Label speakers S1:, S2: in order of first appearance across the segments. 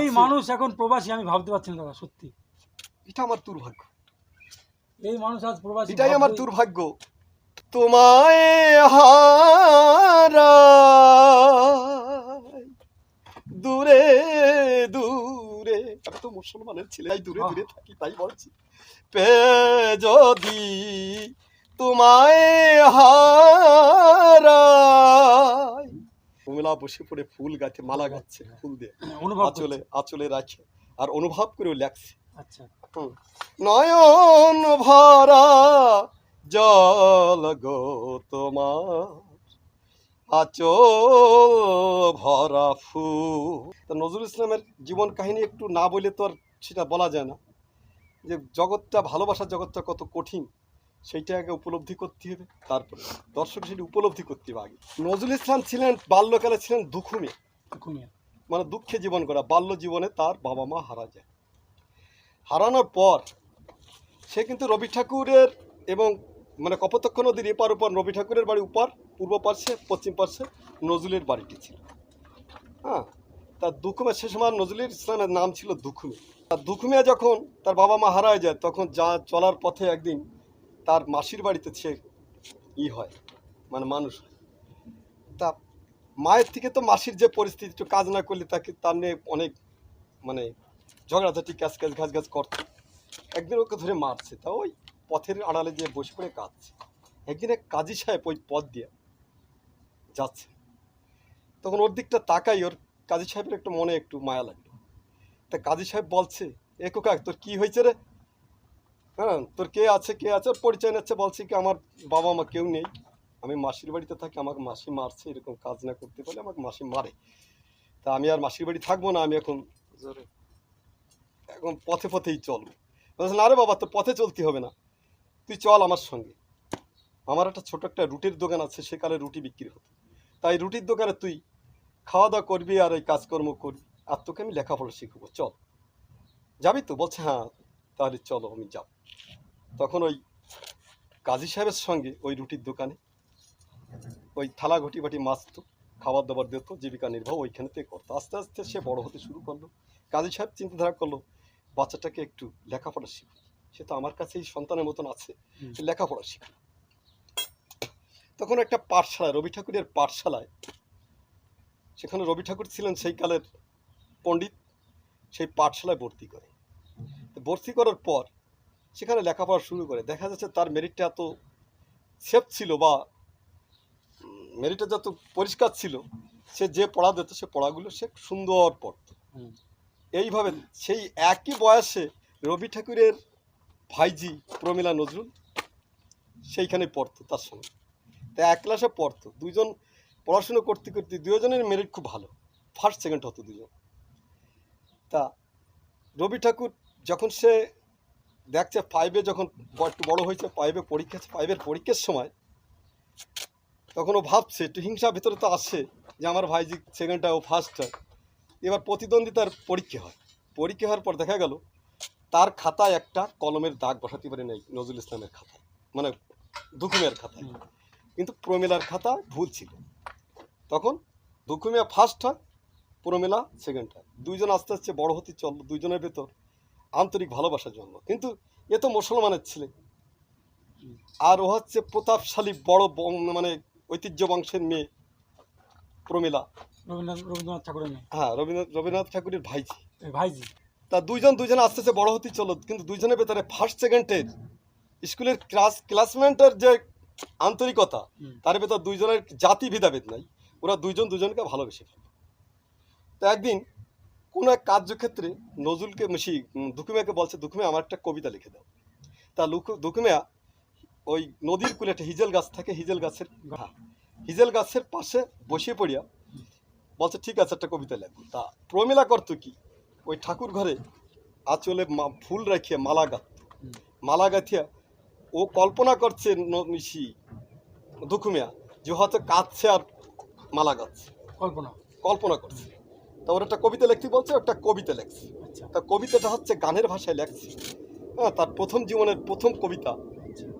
S1: এই মানুষ এখন প্রবাসী আমি ভাবতে পারছি না দাদা সত্যি।
S2: এটা আমার দুর্ভাগ্য।
S1: এই মানুষ আজ প্রবাসী
S2: এটাই আমার দুর্ভাগ্য। তোমায় হারাই দূরে দূরে। আমি তো মুসলমানের ছেলে তাই দূরে দূরে থাকি তাই বলছি। পে যদি তোমায় হারাই কুমিলা বসে পড়ে ফুল গাছে মালা গাচ্ছে ফুল দিয়ে।
S1: অনুভব
S2: আচলে। আচলে রাখে। আর অনুভব করেও লেখছে।
S1: আচ্ছা।
S2: নয়ন ভরা জল গো তোমার। আচল ভরা ফুল। তা নজরুল ইসলামের জীবন কাহিনী একটু না বলে তো আর সেটা বলা যায় না। যে জগৎটা ভালোবাসার জগৎটা কত কঠিন। সেইটা আগে উপলব্ধি করতে হবে তারপরে দর্শক সেটি উপলব্ধি করতে হবে আগে। নজরুল ইসলাম ছিলেন বাল্যকালে ছিলেন দুখুমি। মানে দুঃখে জীবন করা বাল্য জীবনে তার বাবা মা হারা যায়। হারানোর পর সে কিন্তু রবি ঠাকুরের এবং মানে কপোতক্ষ নদীর এপার উপর রবি ঠাকুরের বাড়ি উপর পূর্ব পার্শ্বে পশ্চিম পার্শ্বে নজরুলের বাড়িটি ছিল। হ্যাঁ তার দুখুমে সে সময় নজরুল ইসলামের নাম ছিল দুখুমি। তার দুখুমিয়া যখন তার বাবা মা হারায় যায় তখন যা চলার পথে একদিন তার মাসির বাড়িতে সে ই হয় মানে মানুষ তা মায়ের থেকে তো মাসির যে পরিস্থিতি, একটু কাজ না করলে তাকে তার নিয়ে অনেক মানে ঝগড়াঝাটি ক্যাচ ক্যাচ ঘাস ঘাস করতো। একদিন ওকে ধরে মারছে। তা ওই পথের আড়ালে যে বসে পড়ে কাঁদছে। একদিন এক কাজী সাহেব ওই পথ দিয়ে যাচ্ছে। তখন ওর দিকটা তাকাই, ওর কাজী সাহেবের একটু মনে একটু মায়া লাগল। তা কাজী সাহেব বলছে, এ কোকা তোর কী হয়েছে রে? হ্যাঁ তোর কে আছে কে আছে? ওর পরিচয় নিচ্ছে বলছি কি আমার বাবা মা কেউ নেই। আমি মাসির বাড়িতে থাকি আমাকে মাসি মারছে এরকম কাজ না করতে পারলে আমাকে মাসি মারে। তা আমি আর মাসির বাড়ি থাকব না আমি এখন এখন পথে পথেই চল বলছে না রে বাবা তোর পথে চলতে হবে না। তুই চল আমার সঙ্গে। আমার একটা ছোট একটা রুটির দোকান আছে সেকালে রুটি বিক্রি হতো। তাই রুটির দোকানে তুই খাওয়া দাওয়া করবি আর এই কাজকর্ম করবি। আর তোকে আমি লেখাপড়া শিখব। চল। যাবি তো? বলছে হ্যাঁ তাহলে চলো আমি যাব। তখন ওই কাজী সাহেবের সঙ্গে ওই রুটির দোকানে ওই থালা ঘটি বাটি মাছতো খাবার দাবার দিত জীবিকা নির্বাহ ওইখানেতে করতো। আস্তে আস্তে সে বড় হতে শুরু করল। কাজী সাহেব চিন্তাধারা করল বাচ্চাটাকে একটু লেখাপড়া শিখো সে তো আমার কাছেই সন্তানের মতন আছে লেখাপড়া শিখো তখন একটা পাঠশালায় রবি ঠাকুরের পাঠশালায় সেখানে রবি ঠাকুর ছিলেন সেই কালের পণ্ডিত সেই পাঠশালায় ভর্তি করে। ভর্তি করার পর সেখানে লেখাপড়া শুরু করে। দেখা যাচ্ছে তার মেরিটটা এত সেফ ছিল বা মেরিটটা যত পরিষ্কার ছিল সে যে পড়া দিত সে পড়াগুলো সে সুন্দর পড়ত। এইভাবে সেই একই বয়সে রবি ঠাকুরের ভাইজি প্রমীলা নজরুল সেইখানে পড়তো তার সঙ্গে। তা এক ক্লাসে পড়তো। দুজন পড়াশুনো করতে করতে দুজনের মেরিট খুব ভালো। ফার্স্ট সেকেন্ড হতো দুজন তা রবি ঠাকুর যখন সে দেখছে ফাইভে যখন একটু বড় হয়েছে ফাইভে পরীক্ষা ফাইভের পরীক্ষার সময় তখন ও ভাবছে একটু হিংসা ভেতরে তো আসে যে আমার ভাইজি সেকেন্ড হয় ও ফার্স্ট হয়। এবার প্রতিদ্বন্দ্বিতার পরীক্ষা হয়। পরীক্ষা হওয়ার পর দেখা গেল তার খাতায় একটা কলমের দাগ বসাতে পারে নাই নজরুল ইসলামের খাতায়। মানে দুকুমিয়ার খাতায়। কিন্তু প্রমিলার খাতা ভুল ছিল। তখন দুকুমিয়া ফার্স্ট হয় প্রমিলা সেকেন্ড হয়। দুইজন আস্তে আস্তে বড় হতে চলল দুইজনের ভেতর আন্তরিক ভালোবাসার জন্য। কিন্তু এ তো মুসলমানের ছেলে। আর ও হচ্ছে প্রতাপশালী বড় মানে ঐতিহ্য বংশের মেয়ে প্রমিলা।
S1: রবীন্দ্রনাথ ঠাকুরের মেয়ে।
S2: হ্যাঁ রবীন্দ্রনাথ রবীন্দ্রনাথ ঠাকুরের ভাইজি
S1: ভাইজি
S2: তা দুইজন দুইজন আস্তে আস্তে বড় হতে চলো কিন্তু দুইজনের ভেতরে ফার্স্ট সেকেন্ডের স্কুলের ক্লাস ক্লাসমেটের যে আন্তরিকতা তার ভেতর দুইজনের জাতি ভেদাভেদ নাই। ওরা দুইজন দুজনকে ভালোবেসে ফেলে। তো একদিন কোনো এক কার্যক্ষেত্রে নজরুলকে মিশি দুকুমিয়াকে বলছে দুকুমিয়া আমার একটা কবিতা লিখে দাও। তা লুকু দুকুমিয়া ওই নদীর কূলে একটা হিজেল গাছ থাকে হিজেল গাছের হিজেল গাছের পাশে বসিয়ে পড়িয়া বলছে ঠিক আছে একটা কবিতা লেখো। তা প্রমিলা করতো কি? ওই ঠাকুর ঘরে আঁচলে ফুল রাখিয়া মালা গাঁথত মালা গাঁথিয়া ও কল্পনা করছে মিশি দুখুমিয়া যে হয়তো কাঁদছে আর মালা গাচ্ছে
S1: কল্পনা।
S2: কল্পনা করছে। তা ওর একটা কবিতা লিখতে বলছে একটা কবিতা লেখছি।
S1: আচ্ছা।
S2: তা কবিতাটা হচ্ছে গানের ভাষায় লেখছি। হ্যাঁ তার প্রথম জীবনের প্রথম কবিতা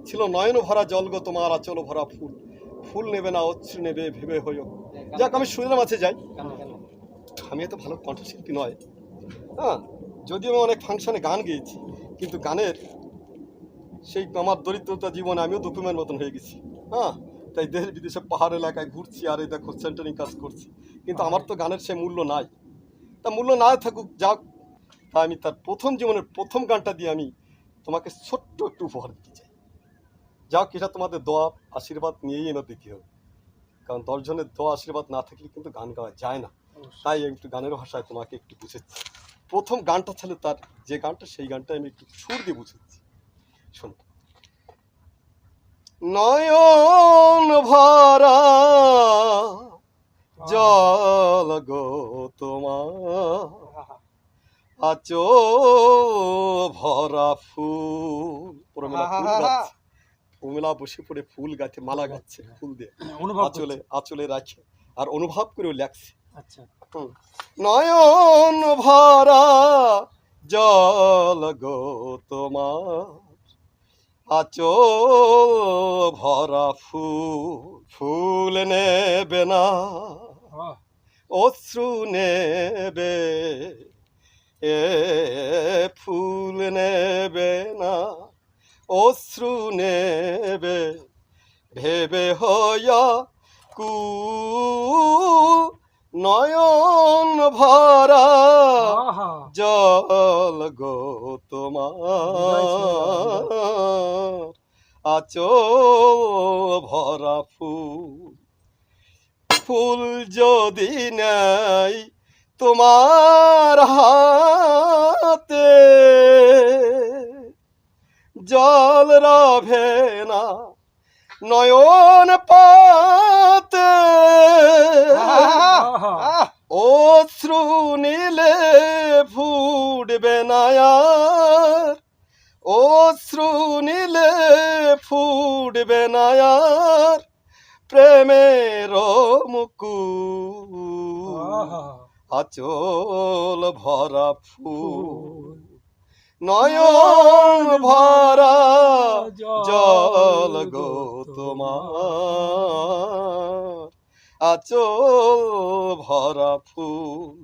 S2: ছিল নয়ন ভরা জলগ তোমার আচল ভরা ফুল। ফুল নেবে না অশ্রু নেবে ভেবে হইও। যাক আমি সুরের মাঝে যাই। আমি এত ভালো কণ্ঠশিল্পী নয়। হ্যাঁ যদিও আমি অনেক ফাংশনে গান গেয়েছি কিন্তু গানের সেই আমার দরিদ্রতা জীবনে আমিও দুপুমের মতন হয়ে গেছি। হ্যাঁ তাই দেশ বিদেশে পাহাড় এলাকায় ঘুরছি আর এই দেখো সেন্টারিং কাজ করছি। কিন্তু আমার তো গানের সে মূল্য নাই। তা মূল্য না থাকুক যাক। তা আমি তার প্রথম জীবনের প্রথম গানটা দিয়ে আমি তোমাকে ছোট্ট একটু উপহার দিতে চাই। যাক এটা তোমাদের দোয়া আশীর্বাদ নিয়েই এনে দিতে হবে। কারণ দশজনের দোয়া আশীর্বাদ না থাকলে কিন্তু গান গাওয়া যায় না। তাই আমি একটু গানের ভাষায় তোমাকে একটু বুঝেছি প্রথম গানটা ছিল তার যে গানটা সেই গানটা আমি একটু সুর দিয়ে বুঝেছি শোনো। নয়ন ভরা জল গো তোমার। আচো ভরা ফুল প্রমিলা ফুল প্রমিলা বসে পড়ে ফুল গাছে মালা গাচ্ছে ফুল দিয়ে।
S1: অনুভব
S2: আচলে। আচলে রাখে। আর অনুভব করেও লেখছে।
S1: আচ্ছা।
S2: নয়ন ভরা জল গো তোমার। আচো ভরা ফুল ফুল নেবে না অশ্রু নেবে এ ফুল নেবে না অশ্রু নেবে ভেবে হইয়া কু নয়ন ভরা জল গো তোমার। আচো ভরা ফুল। ফুল যদি নাই তোমার হাতে জল রাভে না নয়ন পাতে আচল ভরা ফুল। নয়ন ভরা জল গো তোমার। আচল ভরা ফুল।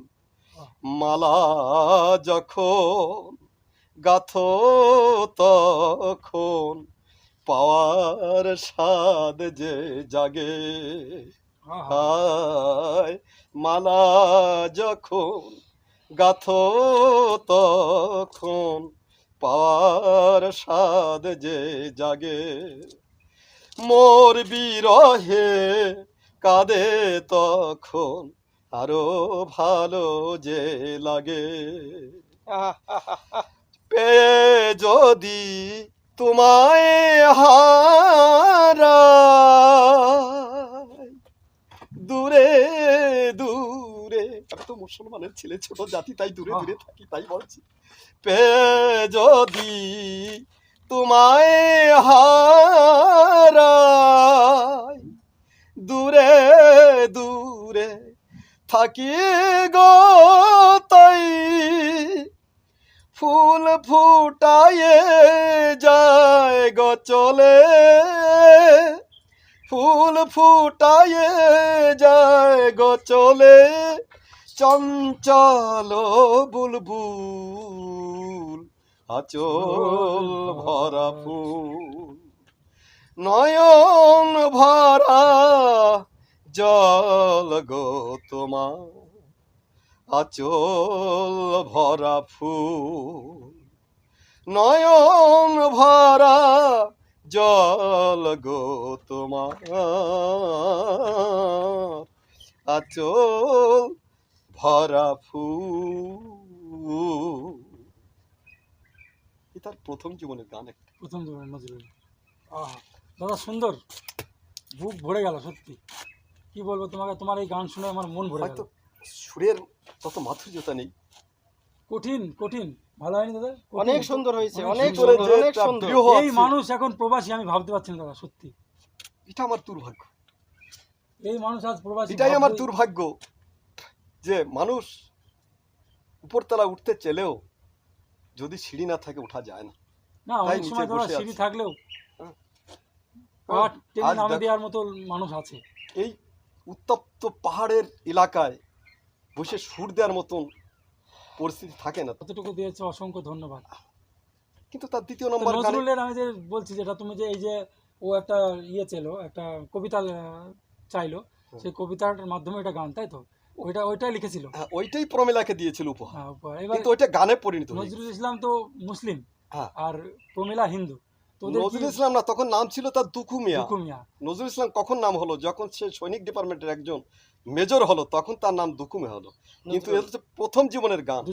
S2: মালা যখন গাথ তখন পাওয়ার স্বাদ যে জাগে হায় মালা যখন গাথ তখন পাওয়ার স্বাদ যে জাগে, মোর বিরহে কাঁদে তখন আরও ভালো যে লাগে। পেয়ে যদি তোমায় হারাই দূরে দূরে। আমি তো মুসলমানের ছেলে ছোট জাতি তাই দূরে দূরে থাকি তাই বলছি। পে যদি তোমায় হারাই দূরে দূরে থাকি গো তাই। ফুল ফুটায়ে যায় গো চলে। ফুল ফুটায়ে যায় গো চলে। চঞ্চল বুলবুল, আচল ভরা ফুল। নয়ন ভরা জল গো তোমার, আচল ভরা ফুল। নয়ন ভরা জল গো তোমার। আচল ভরা ফুল। এ তার প্রথম জীবনের গান একটা।
S1: প্রথম জীবনের নজরুল। আহা দাদা সুন্দর। বুক ভরে গেল সত্যি। কি বলব তোমাকে? তোমার এই গান শুনে আমার মন ভরে গেল।
S2: সুরের তত মাধুর্যতা নেই।
S1: কঠিন কঠিন। ভালো হয়নি দাদা?
S3: অনেক সুন্দর হয়েছে
S1: অনেক
S3: অনেক
S1: সুন্দর,
S3: সুন্দর অনেক সুন্দর।
S1: এই মানুষ এখন প্রবাসী আমি ভাবতে পারছি না দাদা সত্যি।
S2: এটা আমার দুর্ভাগ্য।
S1: এই মানুষ আজ প্রবাসী
S2: এটাই আমার দুর্ভাগ্য যে মানুষ উপরতলা উঠতে চেলেও যদি সিঁড়ি না থাকে ওঠা যায় না।
S1: না অনেক সময় দাদা সিঁড়ি থাকলেও
S2: হ্যাঁ।
S1: নামে দেওয়ার মতো মানুষ আছে।
S2: এই উত্তপ্ত পাহাড়ের এলাকায় বসে সুর দেওয়ার মতন পরিস্থিতি থাকে না
S1: কতটুকু দিয়েছে অসংখ্য ধন্যবাদ।
S2: কিন্তু তার দ্বিতীয় নম্বর
S1: নজরুলের আমি যে বলছি যেটা তুমি যে এই যে ও একটা ইয়ে ছিল একটা কবিতা চাইলো সেই কবিতার মাধ্যমে এটা গান তাই তো? ওইটা ওইটাই লিখেছিল।
S2: হ্যাঁ, ওইটাই প্রমিলাকে দিয়েছিল উপহার।
S1: হ্যাঁ,
S2: কিন্তু ওইটা গানে পরিণত
S1: নজরুল ইসলাম তো মুসলিম
S2: হ্যাঁ।
S1: আর প্রমিলা হিন্দু।
S2: নজরুল ইসলাম না তখন নাম ছিল তার
S1: দুখু মিয়া
S2: নজরুল ইসলাম কখন নাম হলো? যখন সে সৈনিক ডিপার্টমেন্টের একজন মেজর হলো তখন তার নাম দুকুমে হলো। কিন্তু এটা হচ্ছে প্রথম জীবনের গান।